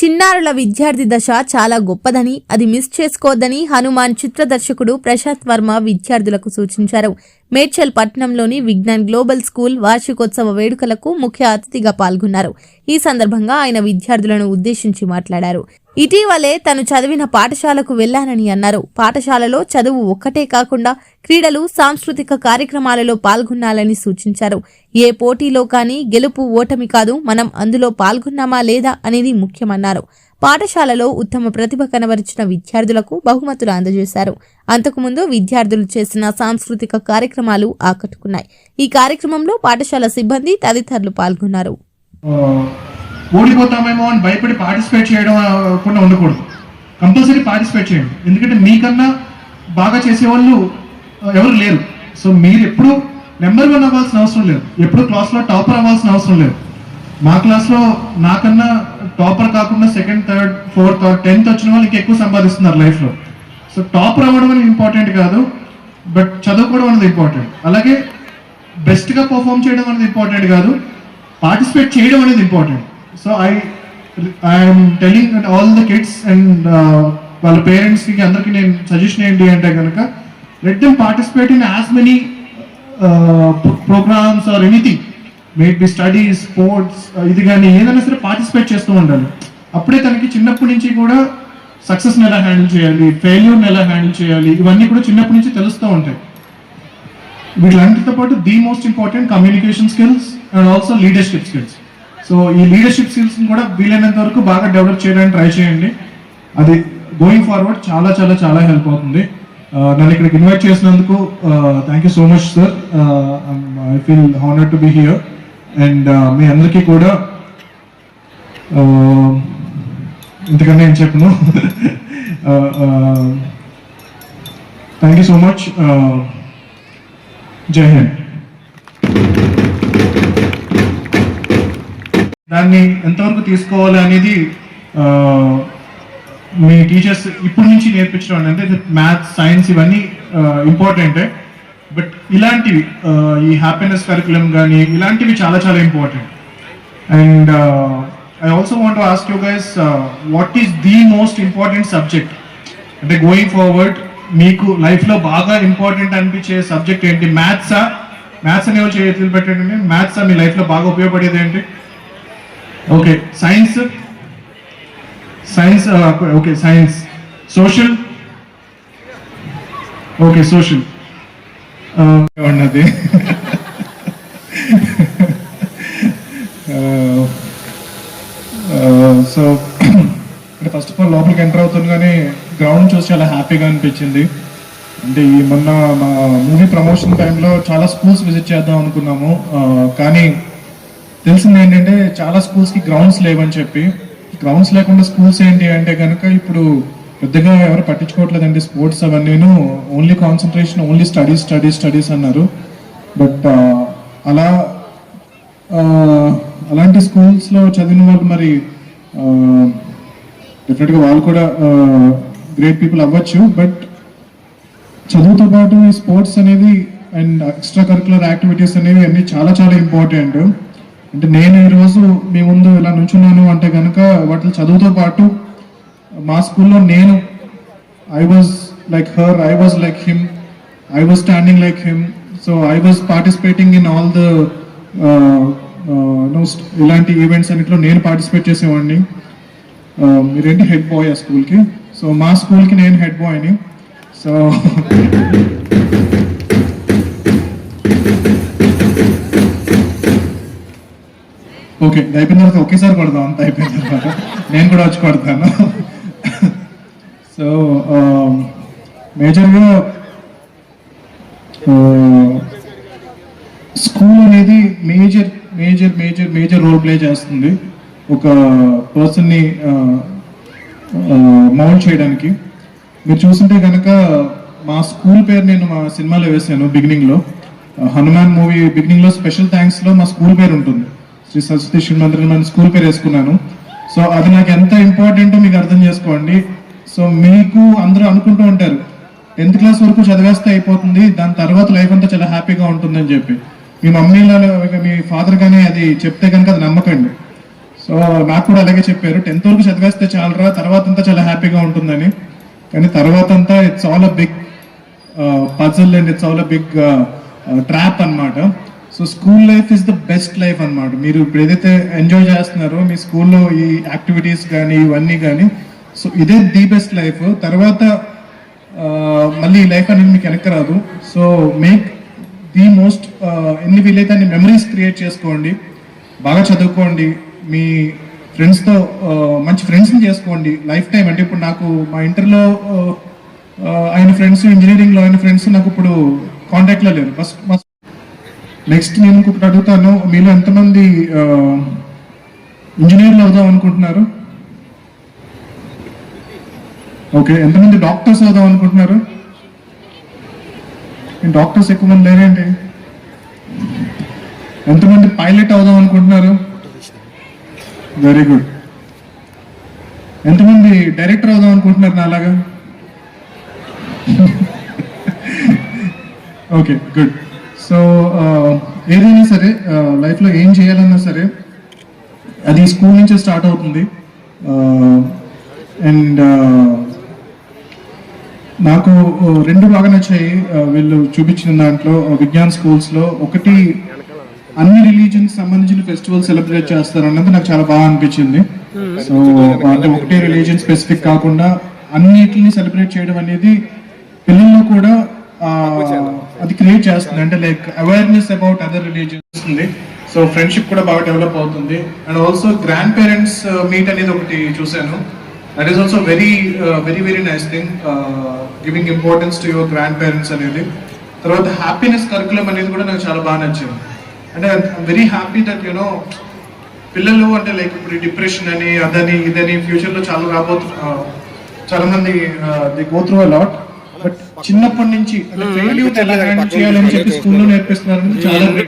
చిన్నారుల విద్యార్థి దశ చాలా గొప్పదని అది మిస్ చేసుకోవద్దని హనుమాన్ చిత్ర దర్శకుడు ప్రశాంత్ వర్మ విద్యార్థులకు సూచించారు. మేడ్చల్ పట్టణంలోని విజ్ఞాన్ గ్లోబల్ స్కూల్ వార్షికోత్సవ వేడుకలకు ముఖ్య అతిథిగా పాల్గొన్నారు. ఈ సందర్భంగా ఆయన విద్యార్థులను ఉద్దేశించి మాట్లాడారు. ఇటీవలే తను చదివిన పాఠశాలకు వెళ్ళానని అన్నారు. పాఠశాలలో చదువు ఒక్కటే కాకుండా క్రీడలు సాంస్కృతిక కార్యక్రమాలలో పాల్గొనాలని సూచించారు. ఏ పోటీలో కానీ గెలుపు ఓటమి కాదు మనం అందులో పాల్గొన్నామా లేదా అనేది ముఖ్యమన్నారు. పాఠశాలలో ఉత్తమ ప్రతిభ కనబరిచిన విద్యార్థులకు బహుమతులు అందజేశారు. అంతకుముందు విద్యార్థులు చేసిన సాంస్కృతిక కార్యక్రమాలు ఆకట్టుకున్నాయి. ఈ కార్యక్రమంలో పాఠశాల సిబ్బంది తదితరులు పాల్గొన్నారు. ఆ, ఓడిపోతామేమో అని భయపడి పార్టిసిపేట్ చేయడం కూడా ఉండకూడదు. కంపల్సరీ పార్టిసిపేట్ చేయండి. ఎందుకంటే మీకన్నా బాగా చేసేవాళ్ళు ఎవరు లేరు. సో మీరు ఎప్పుడు నెంబర్ వన్ అవ్వాల్సిన అవసరం లేదు. ఎప్పుడు క్లాస్లో టాపర్ అవ్వాల్సిన అవసరం లేదు. మా క్లాస్లో నాకన్నా టాపర్ కాకుండా second third fourth or tenth వచ్చిన వాళ్ళు ఎక్కువ సంపాదిస్తున్నారు లైఫ్లో. సో టాపర్ అవ్వడం అనేది ఇంపార్టెంట్ కాదు బట్ చదువుకోవడం అనేది ఇంపార్టెంట్. అలాగే బెస్ట్గా పర్ఫామ్ చేయడం అనేది ఇంపార్టెంట్ కాదు పార్టిసిపేట్ చేయడం అనేది important. So I I'm telling all the kids and వాళ్ళ పేరెంట్స్కి అందరికీ నేను సజెషన్ ఏంటి అంటే కనుక let them participate in as many programmes or anything. Maybe studies sports ఇది కానీ ఏదైనా సరే పార్టిసిపేట్ చేస్తూ ఉండాలి. అప్పుడే తనకి చిన్నప్పటి నుంచి కూడా సక్సెస్ని ఎలా హ్యాండిల్ చేయాలి ఫెయిల్యూర్ని ఎలా హ్యాండిల్ చేయాలి ఇవన్నీ కూడా చిన్నప్పటి నుంచి తెలుస్తూ ఉంటాయి. వీటిలంటితో పాటు the most important communication skills and also leadership skills so ఈ లీడర్షిప్ స్కిల్స్ని కూడా వీలైనంత వరకు బాగా డెవలప్ చేయడానికి ట్రై చేయండి. అది గోయింగ్ ఫార్వర్డ్ చాలా చాలా చాలా హెల్ప్ అవుతుంది. నన్ను ఇక్కడికి ఇన్వైట్ చేసినందుకు thank you so much sir I feel honour to be here and మీ అందరికీ కూడా ఇంతకన్నా ఏం చెప్పను. థ్యాంక్ యూ సో మచ్ జై హింద్. దాన్ని ఎంతవరకు తీసుకోవాలి అనేది మీ టీచర్స్ ఇప్పటి నుంచి నేర్పించడం అంటే మ్యాథ్స్ సైన్స్ ఇవన్నీ ఇంపార్టెంటే బట్ ఇలాంటివి ఈ హ్యాపీనెస్ కరికులం కానీ ఇలాంటివి చాలా చాలా important and I also want ask you guys what is the most important subject అంటే గోయింగ్ ఫార్వర్డ్ మీకు లైఫ్లో బాగా ఇంపార్టెంట్ అనిపించే సబ్జెక్ట్ ఏంటి? మ్యాథ్సా మ్యాథ్స్ అనే వాళ్ళు చేతులు పెట్టండి మ్యాథ్సా మీ లైఫ్లో బాగా ఉపయోగపడేది ఏంటి? Okay science science okay science social okay social ఉన్నది సో అంటే ఫస్ట్ ఆఫ్ ఆల్ లోపలికి ఎంటర్ అవుతుండగానే గ్రౌండ్ చూసి చాలా హ్యాపీగా అనిపించింది. అంటే ఈ మొన్న మా మూవీ ప్రమోషన్ టైంలో చాలా స్కూల్స్ విజిట్ చేద్దాం అనుకున్నాము. కానీ తెలిసింది ఏంటంటే చాలా స్కూల్స్కి గ్రౌండ్స్ లేవని చెప్పి గ్రౌండ్స్ లేకుండా స్కూల్స్ ఏంటి అంటే కనుక ఇప్పుడు పెద్దగా ఎవరు పట్టించుకోవట్లేదండి. Sports అవన్నీను only concentration only studies studies studies అన్నారు. బట్ అలా అలాంటి స్కూల్స్లో చదివిన వాళ్ళు మరి డెఫినెట్గా వాళ్ళు కూడా గ్రేట్ పీపుల్ అవ్వచ్చు. బట్ చదువుతో పాటు ఈ స్పోర్ట్స్ అనేది అండ్ ఎక్స్ట్రా కరికులర్ యాక్టివిటీస్ అనేవి అన్ని చాలా చాలా ఇంపార్టెంట్ అంటే నేను ఈరోజు మీ ముందు ఇలా నుంచున్నాను అంటే కనుక వాటి చదువుతో పాటు మా స్కూల్లో నేను I was like her I was like him I was standing like him so I was participating in all the ఇలాంటి ఈవెంట్స్ అన్నింటిలో నేను పార్టిసిపేట్ చేసేవాడిని. మీరేంటి హెడ్ బాయ్ ఆ స్కూల్కి? సో మా స్కూల్కి నేను హెడ్ బాయ్ని సో ఓకే అయిపోయిన తర్వాత ఒకేసారి కొడదాం అంత అయిపోయిన తర్వాత. నేను కూడా వచ్చి కొడతాను. సో మేజర్గా స్కూల్ అనేది major major major major role play చేస్తుంది. ఒక పర్సన్ని మౌల్డ్ uh, uh, చేయడానికి. మీరు చూస్తుంటే కనుక మా స్కూల్ పేరు నేను మా సినిమాలో వేసాను బిగినింగ్లో హనుమాన్ మూవీ బిగినింగ్లో స్పెషల్ థ్యాంక్స్లో మా స్కూల్ పేరు ఉంటుంది. శ్రీ సరస్వతి శ్రీ మందిరం స్కూల్ పేరు వేసుకున్నాను. సో అది నాకు ఎంత ఇంపార్టెంటో మీకు అర్థం చేసుకోండి. సో మీకు అందరూ అనుకుంటూ ఉంటారు టెన్త్ క్లాస్ వరకు చదివేస్తే అయిపోతుంది దాని తర్వాత లైఫ్ అంతా చాలా హ్యాపీగా ఉంటుందని చెప్పి. మీ మమ్మీ మీ ఫాదర్ కానీ అది చెప్తే కనుక అది నమ్మకండి. సో సో నాకు కూడా అలాగే చెప్పారు టెన్త్ వరకు చదివేస్తే చాలరా తర్వాత అంతా చాలా హ్యాపీగా ఉంటుందని. కానీ తర్వాత అంతా it's all a big puzzle and it's all a big trap అన్నమాట. So school life is the best life అన్నమాట. మీరు ఇప్పుడు ఏదైతే ఎంజాయ్ చేస్తున్నారో మీ స్కూల్లో ఈ యాక్టివిటీస్ కానీ ఇవన్నీ కానీ సో ఇదే ది బెస్ట్ లైఫ్ తర్వాత మళ్ళీ లైఫ్ అనేది మీకు వెనక్కి రాదు. సో మేక్ ది మోస్ట్ ఎన్ని వీలైతే అన్ని మెమరీస్ క్రియేట్ చేసుకోండి. బాగా చదువుకోండి. మీ ఫ్రెండ్స్తో మంచి ఫ్రెండ్స్ని చేసుకోండి. లైఫ్ టైం అంటే ఇప్పుడు నాకు మా ఇంటర్లో ఆయన ఫ్రెండ్స్ ఇంజనీరింగ్లో అయిన ఫ్రెండ్స్ నాకు ఇప్పుడు కాంటాక్ట్లో లేరు. ఫస్ట్ ఫస్ట్ నెక్స్ట్ నేను ఇంకొకటి అడుగుతాను. మీలో ఎంతమంది ఇంజనీర్లు అవుదాం అనుకుంటున్నారు? ఓకే ఎంతమంది డాక్టర్స్ అవుదాం అనుకుంటున్నారు? డాక్టర్స్ ఎక్కువ మంది లేరేంటి? ఎంతమంది పైలట్ అవుదాం అనుకుంటున్నారు? వెరీ గుడ్ ఎంతమంది డైరెక్టర్ అవుదాం అనుకుంటున్నారు నా అలాగా ఓకే గుడ్ సో ఏదైనా సరే లైఫ్లో ఏం చేయాలన్నా సరే అది స్కూల్ నుంచే స్టార్ట్ అవుతుంది. అండ్ నాకు రెండు బాగా నచ్చాయి వీళ్ళు చూపించిన దాంట్లో విజ్ఞాన్ స్కూల్స్లో ఒకటి అన్ని రిలీజన్స్ సంబంధించిన ఫెస్టివల్ సెలబ్రేట్ చేస్తారు అన్నది నాకు చాలా బాగా అనిపించింది. సో అంటే ఒకటే రిలీజన్ స్పెసిఫిక్ కాకుండా అన్నిటిని సెలబ్రేట్ చేయడం అనేది పిల్లల్లో కూడా అది క్రియేట్ చేస్తుంది. అంటే like awareness about other religions ఉంది. సో ఫ్రెండ్షిప్ కూడా బాగా డెవలప్ అవుతుంది. And also grandparents meet అనేది ఒకటి చూశాను. That is also very very very nice thing giving importance to your grandparents అనేది తర్వాత హ్యాపీనెస్ కరికులం అనేది కూడా నాకు చాలా బాగా నచ్చింది. అంటే వెరీ హ్యాపీ దట్ యునో పిల్లలు అంటే లైక్ ఇప్పుడు డిప్రెషన్ అని అదని ఇదని ఫ్యూచర్లో చాలా రాబోతు చాలా మంది the go through lot but చిన్నప్పటి నుంచి ఫెయిల్యూర్ ఎలా హ్యాండిల్ చేయాలని చెప్పి స్కూల్లో నేర్పిస్తున్నారు. చాలా